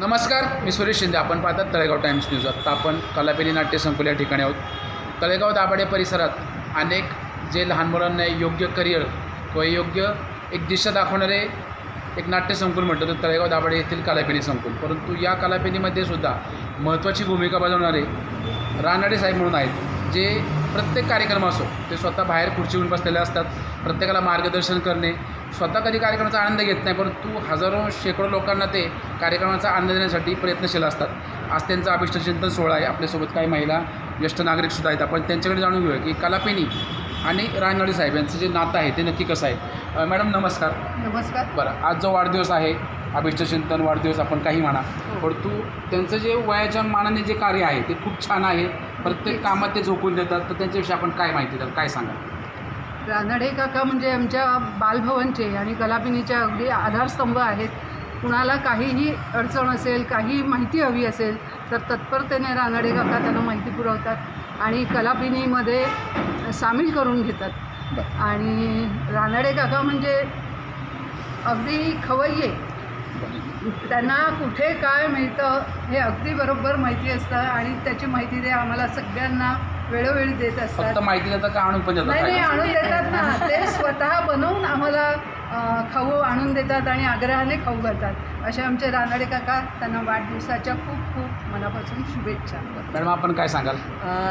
नमस्कार मी सुरेश शिंदे. आपण पाहतात तळेगाव टाइम्स न्यूज आत्ता आपण कलापेली नाट्य संकुल या ठिकाणी आहोत. तळेगाव दाभाडे परिसरात अनेक जे लहान मुलांना योग्य करिअर किंवा योग्य एक दिशा दाखवणारे एक नाट्य संकुल म्हटलं तर तळेगाव दाभाडे येथील कलापेली संकुल. परंतु या कलापेलीमध्ये सुद्धा महत्त्वाची भूमिका बजावणारे रानडे साहेब म्हणून आहेत जे प्रत्येक कार्यक्रम असो ते स्वतः बाहेर खुर्चीवर बसलेले असतात. प्रत्येकाला मार्गदर्शन करणे स्वतः कधी कार्यक्रमाचा आनंद घेत नाही परंतु हजारो शेकडो लोकांना ते कार्यक्रमाचा आनंद देण्यासाठी प्रयत्नशील असतात. आज त्यांचा अभिष्टचिंतन सोहळा आहे. आपल्यासोबत काही महिला ज्येष्ठ नागरिकसुद्धा आहेत. आपण त्यांच्याकडे जाणून घेऊया की कलापेनी आणि रानडे साहेब यांचं जे नातं आहे ते नक्की कसं आहे? मॅडम नमस्कार. नमस्कार. बरं आज जो वाढदिवस आहे अभिष्टचिंतन वाढदिवस आपण काही म्हणा परंतु त्यांचं जे वयाच्या मानाने जे कार्य आहे ते खूप छान आहे. प्रत्येक कामात ते झोकून देतात. तर त्यांच्याविषयी आपण काय माहिती द्याल? काय सांगा रानडे काका म्हणजे आमच्या बालभवनचे आणि कलापिनीचे अगदी आधारस्तंभ आहेत. कुणाला काहीही अडचण असेल काही माहिती हवी असेल तर तत्परतेने रानडे काका त्यांना माहिती पुरवतात आणि कलापिनीमध्ये सामील करून घेतात. आणि रानडे काका म्हणजे अगदी खवय्ये. त्यांना कुठे काय मिळतं हे अगदी बरोबर माहिती असतं आणि त्याची माहिती ते आम्हाला सगळ्यांना. वेळोवेळी देत असतात. फक्त माहिती देतात का आणून पण देतात? नाही नाही खायला? आणून देतात ना. ते स्वतः बनवून आम्हाला अं, खाऊ आणून देतात आणि आग्रहाने खाऊ घालतात असे आमचे रानडे काका त्यांना वाढदिवसाच्या खूप खूप मनापासून शुभेच्छा. मॅडम आपण काय सांगाल?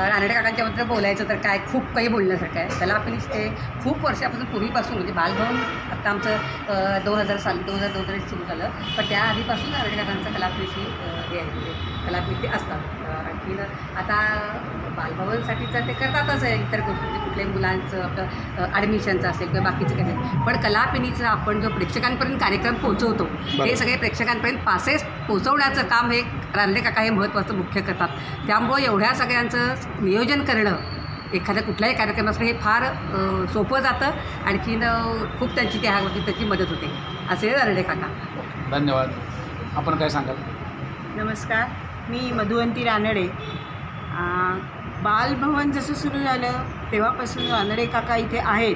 रानडे काकांच्याबद्दल बोलायचं तर काय खूप काही बोलण्यासारखं आहे. त्याला आपली ते खूप वर्षापासून पूर्वीपासून म्हणजे बालभवन आता आमचं दोन हजार साली दोन हजार दोन सुरू झालं. पण त्या आधीपासून रानडे काकांचं कलाकृषी हे आहे म्हणजे कलाकृती असतात. अं, आणखीन आता बालभवनसाठीचं ते करतातच आहे इतर गोष्टी म्हणजे कुठल्याही मुलांचं आपलं ॲडमिशनचं असेल किंवा बाकीचं काही. पण कलापिनीचं आपण जो प्रेक्षकांपर्यंत कार्यक्रम पोहोचवतो हे सगळे प्रेक्षकांपर्यंत पासेस पोहोचवण्याचं काम हे रानडे काका हे महत्त्वाचं मुख्य करतात. त्यामुळं एवढ्या सगळ्यांचं नियोजन करणं एखाद्या कुठल्याही कार्यक्रमासाठी हे फार सोपं जातं. आणखीन खूप त्यांची त्या त्याची मदत होते. असे रानडे काका. धन्यवाद. आपण काय सांगाल? नमस्कार. मी मधुवंती रानडे. आ, बालभवन जसं सुरू झालं तेव्हापासून रानडे काका इथे आहेत.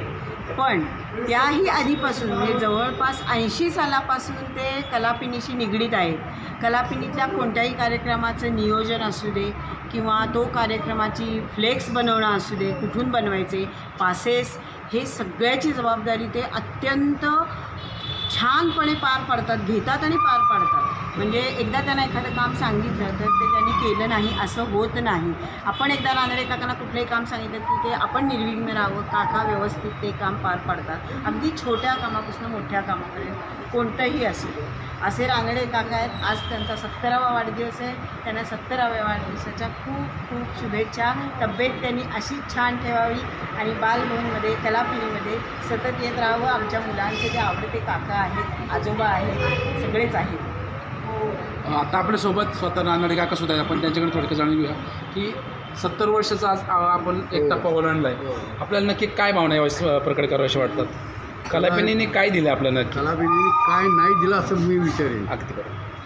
पण त्याही आधीपासून म्हणजे जवळपास ऐंशी सालापासून ते कलापिनीशी निगडीत आहेत. कलापिनीतल्या कोणत्याही कार्यक्रमाचं नियोजन असू दे किंवा तो कार्यक्रमाची फ्लेक्स बनवणं असू दे कुठून बनवायचे पासेस हे सगळ्याची जबाबदारी ते अत्यंत छानपणे पार पाडतात घेतात आणि पार पाडतात. म्हणजे एकदा त्यांना एखादं काम सांगितलं तर ते त्यांनी केलं नाही असं होत नाही. आपण एकदा रानडे काकांना कुठलंही काम सांगितलं की ते आपण निर्विघ्न राहावं काका व्यवस्थित ते काम पार पाडतात. अगदी छोट्या कामापासून मोठ्या कामापर्यंत कोणतंही असू. असे रानडे काका आहेत. आज त्यांचा सत्तरावा वाढदिवस आहे. त्यांना सत्तराव्या वाढदिवसाच्या खूप खूप शुभेच्छा. तब्येत त्यांनी अशीच छान ठेवावी आणि बालभवनमध्ये कलापिनीमध्ये सतत येत राहावं. आमच्या मुलांचे जे आवडते काका आहेत आजोबा आहेत सगळेच आहेत. आता आपल्यासोबत स्वतः रानडे काका सुद्धा आहेत. आपण त्यांच्याकडे थोडक्यात जाणून घेऊया की सत्तर वर्षाचा आज आपण एक टप्पा ओलांडला आहे. आपल्याला नक्की काय भावना प्रकट कराव्याशी वाटतात? कलापिनीने काय दिलं आपल्याला नक्की? कलापिनीने काय नाही दिलं असं मी विचारेन. अगदी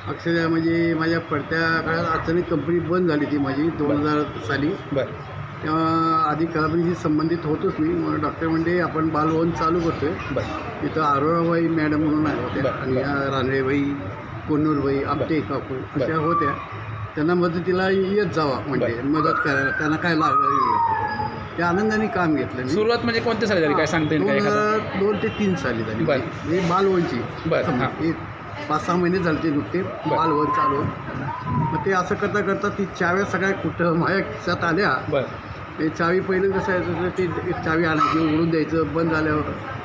अक्षरशः म्हणजे माझ्या पडत्या काळात अचानक कंपनी बंद झाली ती माझी दोन हजार साली. बरं. तेव्हा आधी कलापिनीशी संबंधित होतोच मी. मग डॉक्टर म्हणजे आपण बालभवन चालू करतोय. बरं. इथं आरोराबाई मॅडम म्हणून आहे होत्या बरं, आणि बरं. या रानडेबाई कोन्नूरबाई आपटे काकू. अशा होत्या. त्यांना मदतीला येत जावा म्हणजे. मदत करायला त्यांना काय लागलं त्या आनंदाने काम घेतलं मी. सुरुवात म्हणजे कोणत्या साली झाली? काय सांगता येईल दोन काय एखादं? हजार दोन ते तीन साली झाली. बरं. हे हां. एक पाच सहा महिने झाले ते नुकते बालवन चालू. मग ते असं करता करता ती चाव्या सगळ्या कुठं माझ्या खिशात आल्या. बरं. ते चावी पहिलं कसं तर ते एक चावी आणायची उघडून द्यायचं बंद झाल्यावर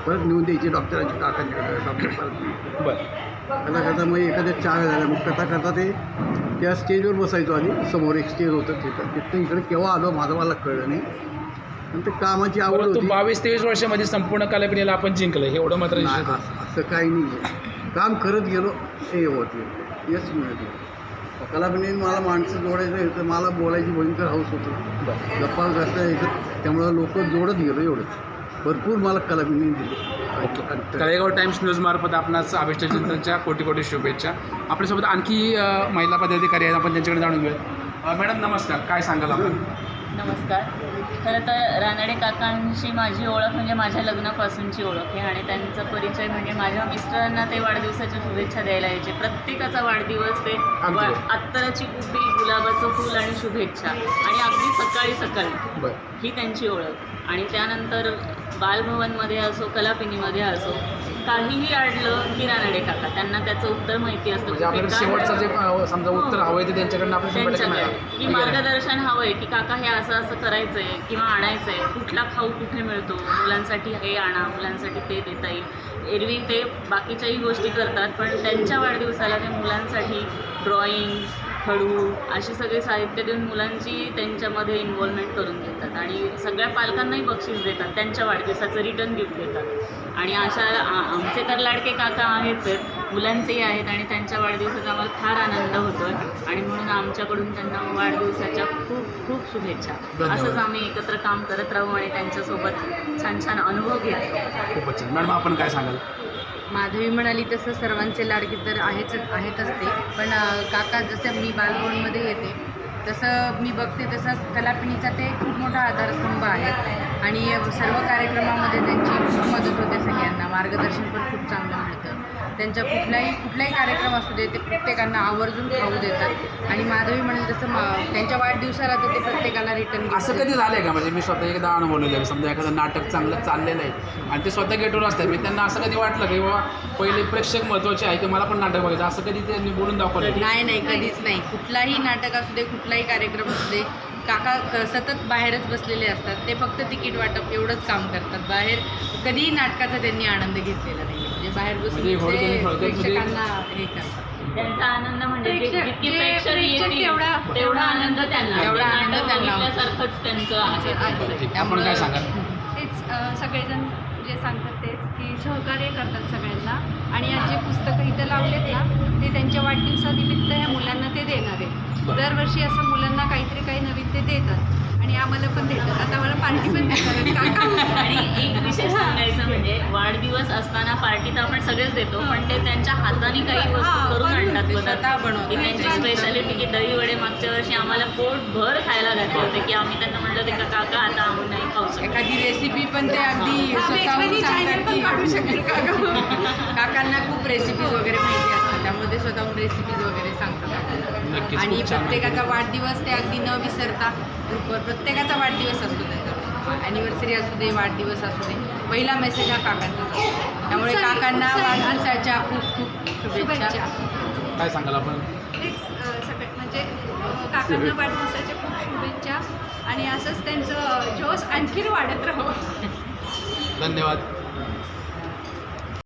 परत नेऊन द्यायची डॉक्टरांची काकांच्याकडे डॉक्टर परत. बरं. करता करता मग एखाद्या चाव्या झाल्या. मग करता करता ते त्या स्टेजवर बसायचो आधी. समोर एक स्टेज होतं तिथं. तिथं इकडे केव्हा आलो माझं मला कळलं नाही. आणि ते कामाची आवड होती. बावीस तेवीस वर्षामध्ये संपूर्ण कलापिनीला आपण जिंकलं. हे एवढं मात्र नाही. असं असं काही नाही काम करत गेलो हे होत. गेलं यश मिळते. कलापिनी मला माणसं जोडायचं आहे तर मला बोलायची भयंकर हौस होती. गप्पा यायचं त्यामुळं लोक जोडत गेलो एवढंच. भरपूर मला कलापिनी दिली. तळेगाव टाइम्स न्यूजमार्फत आपणास अभिष्ट कोटी कोटी शुभेच्छा. आपल्यासोबत आणखी महिला पदाधिकारी आहेत. आपण त्यांच्याकडे जाणून घेऊया मॅडम नमस्कार. काय सांगाल आपण? नमस्कार. खरं तर रानडे काकांशी माझी ओळख म्हणजे माझ्या लग्नापासूनची ओळख आहे आणि त्यांचा परिचय म्हणजे माझ्या मिस्टरांना ते वाढदिवसाच्या शुभेच्छा द्यायला यायचे. प्रत्येकाचा वाढदिवस ते. अत्तराची कुपी गुलाबाचं फूल आणि शुभेच्छा. आणि अगदी सकाळी सकाळी ही त्यांची ओळख. आणि त्यानंतर बालभवनमध्ये असो कलापिनीमध्ये असो काहीही अडलं की रानडे काका. त्यांना त्याचं उत्तर माहिती असतं. म्हणजे शेवटचं जे समजा उत्तर हवं आहे ते त्यांच्याकडनं आपण. की? मार्गदर्शन हवंय की काका हे असं असं करायचंय किंवा आणायचंय. कुठला खाऊ कुठे मिळतो? मुलांसाठी हे आणा मुलांसाठी ते देता येईल. एरवी ते बाकीच्याही गोष्टी करतात पण त्यांच्या वाढदिवसाला ते मुलांसाठी ड्रॉइंग खडू अशी सगळे साहित्य देऊन मुलांची त्यांच्यामध्ये इन्व्हॉल्वमेंट करून घेतात. आणि सगळ्या पालकांनाही बक्षीस देतात. त्यांच्या वाढदिवसाचं रिटर्न गिफ्ट देतात. आणि अशा आमचे तर लाडके काका आहेच आहेत मुलांचेही आहेत आणि त्यांच्या वाढदिवसाचा आम्हाला फार आनंद होतो आणि म्हणून आमच्याकडून त्यांना वाढदिवसाच्या खूप खूप शुभेच्छा. असंच आम्ही एकत्र काम करत राहू आणि त्यांच्यासोबत छान छान अनुभव घेत खूपच मॅडम आपण काय सांगाल? माधवी म्हणाली तसं सर्वांचे लाडके तर आहेच आहेत असते. पण काका जसं मी बालभवनमध्ये येते तसं मी बघते तसं कलापिणीचा ते खूप मोठा आधारस्तंभ आहे. आणि सर्व कार्यक्रमामध्ये त्यांची खूप मदत होते सगळ्यांना. मार्गदर्शन पण खूप चांगलं मिळतं. त्यांचा कुठलाही कुठलाही कार्यक्रम असू दे ते प्रत्येकांना आवर्जून खाऊ देतात. आणि माधवी म्हणेल तसं मा- त्यांच्या वाढदिवसाला तर ते प्रत्येकाला रिटर्न असं कधी झालंय का? म्हणजे मी स्वतः एकदा अनुभवलेलं आहे. समजा एखादं नाटक चांगलं चाललेलं आहे आणि ते स्वतः गेटवर असतात मी त्यांना असं कधी वाटलं की बाबा पहिले प्रेक्षक महत्त्वाचे आहे की मला पण नाटक बघायचं? असं कधी त्यांनी बोलून दाखवलं नाही नाही कधीच नाही. कुठलाही नाटक असू दे कुठलाही कार्यक्रम असू दे काका सतत बाहेरच बसलेले असतात. ते फक्त तिकीट वाटप एवढंच काम करतात. बाहेर कधीही नाटकाचा त्यांनी आनंद घेतलेला नाही. म्हणजे बाहेर म्हणजे बसून ते थोडक्यात म्हणजे- प्रेक्षकांना हे करतात. त्यांचा आनंद म्हणजे जे- प्रेक्षक- जितके जे प्रेक्षक प्रेक्षक येतील तेवढा- तेवढा आनंद त्यांना. तेवढा ते आनंद नाटक त्यांना. होतो. बघितल्यासारखंच त्यांचं आहे. ठीक आपण काय सांगाल? तेच अ, सगळेजण जे सांगतात तेच की सहकार्य करतात सगळ्यांना. आणि आज जे पुस्तकं इथं लावलेत ना ते त्यांच्या वाढदिवसानिमित्त ह्या मुलांना ते देणार आहे दरवर्षी असं मुलांना काहीतरी काही नवीन ते देतात. आणि आम्हाला पण देतात. आता आम्हाला पार्टी पण देतात. काका आणि एक विशेष सांगायचं म्हणजे वाढदिवस असताना पार्टी तर आपण सगळेच देतो पण ते त्यांच्या हाताने काही वस्तू हा, करून आणतात ते बनवतात. की त्यांची स्पेशालिटी की दही वडे मागच्या वर्षी आम्हाला पोटभर खायला घातले होते की आम्ही त्यांना म्हणलं होते का काका आता आम्ही नाही खाऊ शकत. एखादी रेसिपी पण ते अगदी काढू शकतो काका. काकांना खूप रेसिपीज वगैरे माहिती असतात त्यामुळे ते स्वतःहून रेसिपीज वगैरे सांगतात आणि प्रत्येकाचा वाढदिवस ते अगदी न विसरता प्रत्येकाचा वाढदिवस असतो त्याचा. ॲनिव्हर्सरी असू दे वाढदिवस असू दे पहिला मेसेज हा असतो. त्यामुळे काकांना. वाढदिवसाच्या खूप खूप शुभेच्छा. काय सांगाल आपण? म्हणजे काकांना वाढदिवसाच्या खूप शुभेच्छा. आणि असंच त्यांचं जोश आणखीन वाढत राहावं. धन्यवाद.